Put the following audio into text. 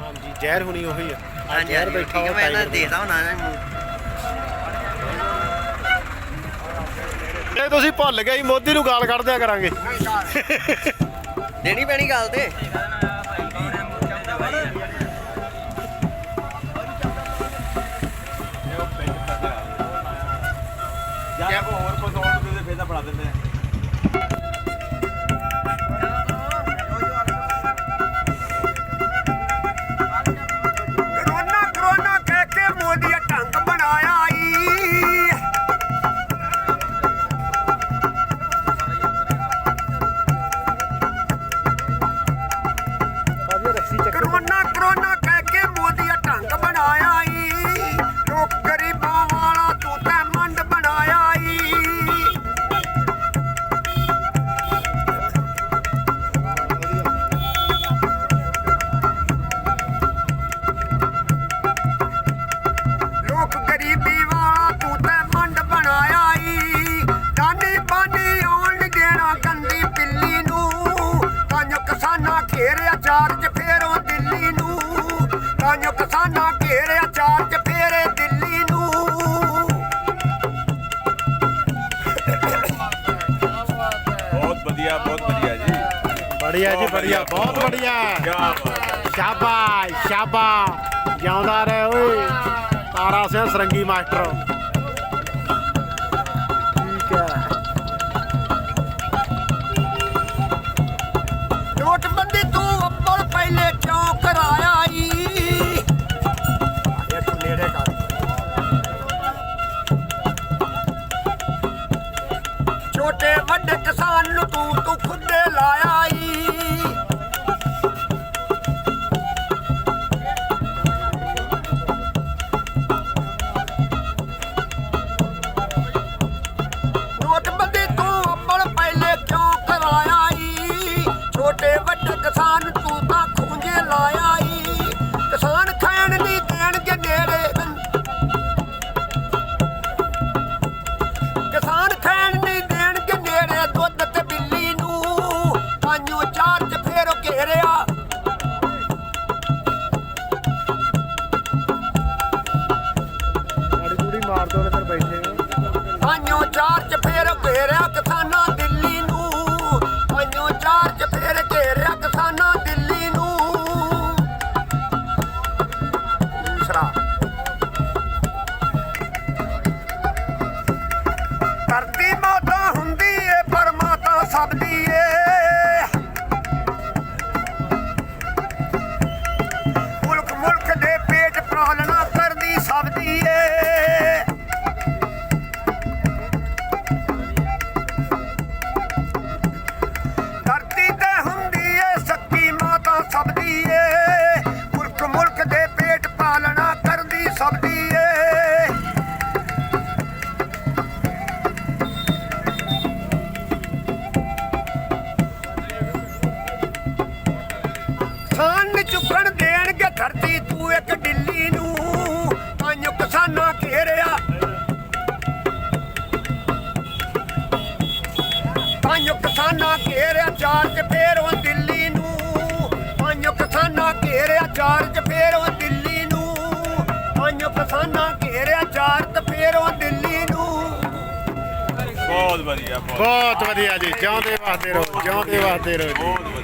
ਹਾਂਜੀ ਜ਼ਹਿਰ ਹੁਣੀ ਉਹੀ ਆ। ਆ ਹਾਂਜੀ ਜ਼ਹਿਰ ਬੈਠਾ ਉਹ ਮੈਂ ਇਹਨਾਂ ਦੇਖਦਾ ਹੁਣਾ ਨਾ। ਮੂੰਹ ਇਹ ਤੁਸੀਂ ਭੁੱਲ ਗਏ ਸੀ ਮੋਦੀ ਨੂੰ ਗਾਲ ਕੱਢ ਦਿਆ ਕਰਾਂਗੇ। ਦੇਣੀ ਪੈਣੀ ਗੱਲ ਤੇ? ਜਾਂ ਕੋ ਹੋਰ ਕੋਈ ਹੋਰ ਦੇ ਫੇਰ ਤਾਂ ਫੜਾ ਦਿੰਦੇ ਆ। ਕਰੋਨਾ ਕਰੋਨਾ ਕਹਿ ਕੇ ਮੋਦੀ ਨੇ ਢੰਗ ਬਣਾਇਆ ਈ। ਲੋਕ ਗਰੀਬਾਂ ਵਾਲਾ ਤੂੰ ਤੇ ਮੰਡ ਬਣਾਇਆ ਈ। ਲੋਕ ਗਰੀਬੀ ਵਾਲਾ ਤੂੰ ਤੇ ਮੰਡ ਬਣਾਇਆ ਈ। ਦਾਨੀ ਬਾਨੀ ਆਉਣ ਨੀ ਦੇਣਾ ਗੰਦੀ ਪਿੱਲੀ ਨੂੰ। ਤਾਂਯੋ ਕਿਸਾਨਾਂ ਘੇਰਿਆ ਚਾਰਜ ਫੇਰੋ ਦਿੱਲੀ ਤਾਂਯੋ ਕਿਸਾਨਾਂ ਘੇਰਿਆ ਚਾਰਜ ਫੇਰੇ ਦਿੱਲੀ ਨੂੰ। ਬਹੁਤ ਵਧੀਆ ਬਹੁਤ ਵਧੀਆ ਜੀ। ਬੜੀਆ ਜੀ ਬੜੀਆ ਬਹੁਤ ਬੜੀਆ। ਕੀ ਬਾਤ ਸ਼ਾਬਾਸ਼ ਸ਼ਾਬਾਸ਼। ਜਿਉਂਦਾ ਰਹੇ ਓਏ। ਤਾਰਾ ਸਿੰਘ ਸਰੰਗੀ ਮਾਸਟਰ। ਵੱਡੇ ਕਿਸਾਨ ਨੂੰ ਤੂੰ ਤੂੰ ਖੁਦ ਬੈਠੇ ਆ। ਪਾਂਜੋ ਫੇਰ ਘੇਰਿਆ ਕਿਸਾਨਾਂ ਦਿੱਲੀ ਨੂੰ। ਪਾਂਜੋ ਚਾਰ ਫੇਰ ਘੇਰਿਆ ਕਿਸਾਨਾਂ ਦਿੱਲੀ ਨੂੰ। ਦੂਸਰਾ ਧਰਤੀ ਮਾਤਾ ਹੁੰਦੀ ਏ, ਪਰ ਮਾਤਾ ਸਭ ਦੀ ਏ। ਖਾਨ ਨੀ ਚੁੱਕਣ ਦੇਣਗੇ ਧਰਤੀ ਤੂੰ ਇੱਕ ਦਿੱਲੀ ਨੂੰ। ਪੰਜ ਕਿਸਾਨਾਂ ਘੇਰਿਆ। ਪੰਜ ਕਿਸਾਨਾਂ ਘੇਰਿਆ ਚਾਰਜ ਫੇਰੋ ਦਿੱਲੀ ਨੂੰ। ਪੰਜ ਕਿਸਾਨਾਂ ਘੇਰਿਆ ਚਾਰਜ ਫੇਰੋ ਦਿੱਲੀ ਨੂੰ। ਪੰਜ ਕਿਸਾਨਾਂ ਘੇਰਿਆ ਚਾਰਜ ਫੇਰੋ ਦਿੱਲੀ ਨੂੰ। ਬਹੁਤ ਵਧੀਆ ਬਹੁਤ। ਬਹੁਤ ਵਧੀਆ ਜੀ ਜਿਉਂਦੇ ਵਾਸਤੇ ਰਹੋ ਜਿਉਂਦੇ ਵਾਸਤੇ ਰਹੋ ਜੀ। ਬਹੁਤ ਵਧੀਆ।